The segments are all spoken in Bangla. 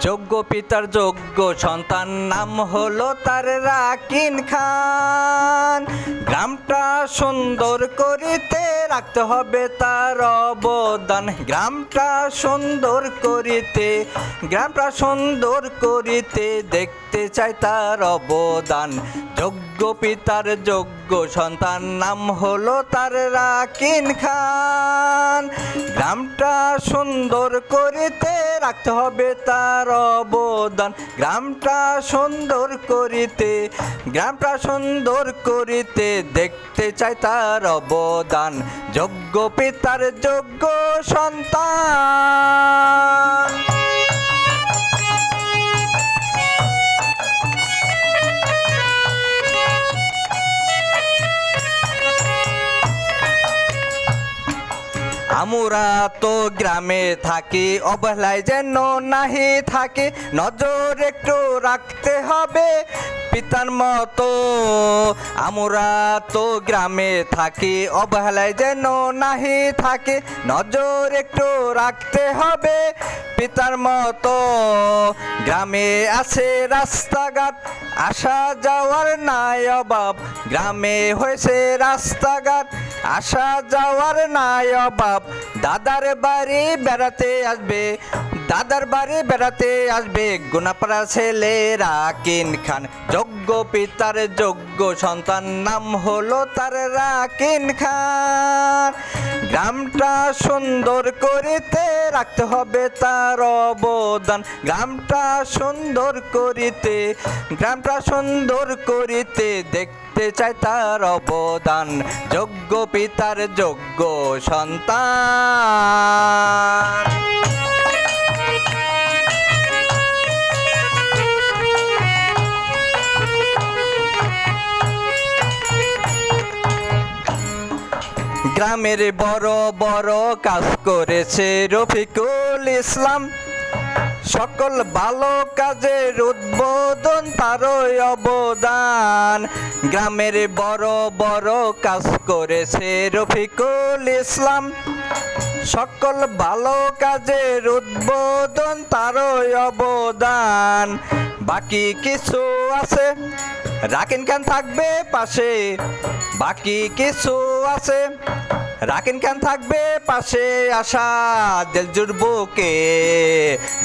যোগ্য পিতার যোগ্য সন্তান নাম হলো তার রাকিন খান। গ্রামটা সুন্দর করিতে রাখতে হবে তার অবদান। গ্রামটা সুন্দর করিতে, গ্রামটা সুন্দর করিতে দেখতে চাই তার অবদান। যোগ্য পিতার যোগ্য সন্তান, নাম হলো তার রাকিন খান। গ্রামটা সুন্দর করিতে রাখতে হবে তার অবদান। গ্রামটা সুন্দর করিতে, গ্রামটা সুন্দর করিতে দেখতে চাই তার অবদান। যোগ্য পিতার যোগ্য সন্তান। আমরা তো গ্রামে থাকি, অবহেলায় যেন নাহি থাকে। নজর একটু রাখতে হবে পিতার মতো। আমরা তো গ্রামে থাকি, অবহেলায় যেন নাহি থাকে। নজর একটু রাখতে হবে পিতার মতো। গ্রামে আছে রাস্তাঘাট, আসা যাওয়ার নাই অভাব। গ্রামে হয়েছে রাস্তাঘাট আসা যাওয়ার নাই অভাব। দাদার বাড়ি বেড়াতে আসবে, দাদার বাড়ি বেড়াতে আসবে। গুনাপাড়া ছেলেরা কিন খান, যোগ্য পিতার যোগ্য সন্তান, নাম হলো তার রাকিন খান। গ্রামটা সুন্দর করিতে রাখতে হবে তার অবদান। গ্রামটা সুন্দর করিতে, গ্রামটা সুন্দর করিতে দেখতে চাই তার অবদান। যোগ্য পিতার যোগ্য সন্তান। গ্রামের বড় বড় কাজ করেছে রফিকুল ইসলাম। সকল ভালো কাজের উদ্বোধন তারই অবদান। গ্রামের বড় বড় কাজ করেছে রফিকুল ইসলাম। সকল ভালো কাজের উদ্বোধন তারই অবদান। বাকি কিছু আছে? রাকিন খান থাকবে পাশে। বাকি কিছু আছে? রাকিন খান থাকবে পাশে আসা দিলজুর বুকে?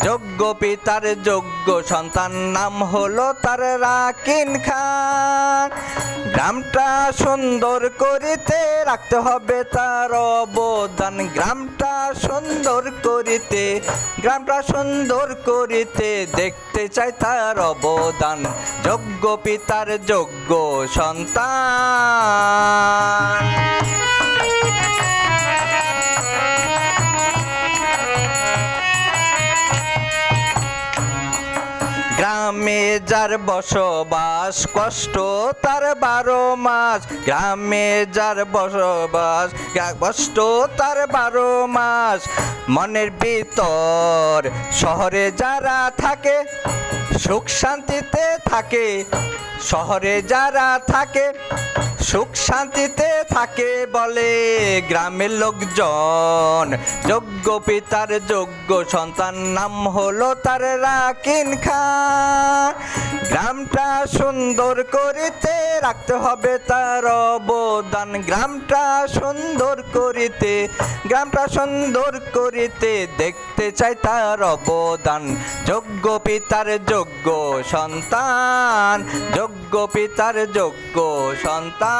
যোগ্য পিতার যোগ্য সন্তান নাম হলো তার রাকিন খান। গ্রামটা সুন্দর করিতে রাখতে হবে তার অবদান। গ্রামটা সুন্দর করিতে, গ্রামটা সুন্দর করিতে দেখতে চাই তার অবদান। যোগ্য পিতার যোগ্য সন্তান। গ্রামে যার বসবাস কষ্ট, তার বারো মাস। গ্রামে যার বসবাস কষ্ট, তার বারো মাস। মনের ভিতর শহরে যারা থাকে, সুখ শান্তিতে থাকে। শহরে যারা থাকে সুখ শান্তিতে থাকে বলে গ্রামের লোকজন। যোগ্য পিতার যোগ্য সন্তান নাম হলো তার রাকিন খান। গ্রামটা সুন্দর করিতে রাখতে হবে তার অবদান। গ্রামটা সুন্দর করিতে, গ্রামটা সুন্দর করিতে দেখতে চাই তার অবদান। যোগ্য পিতার যোগ্য সন্তান, যোগ্য পিতার যোগ্য সন্তান।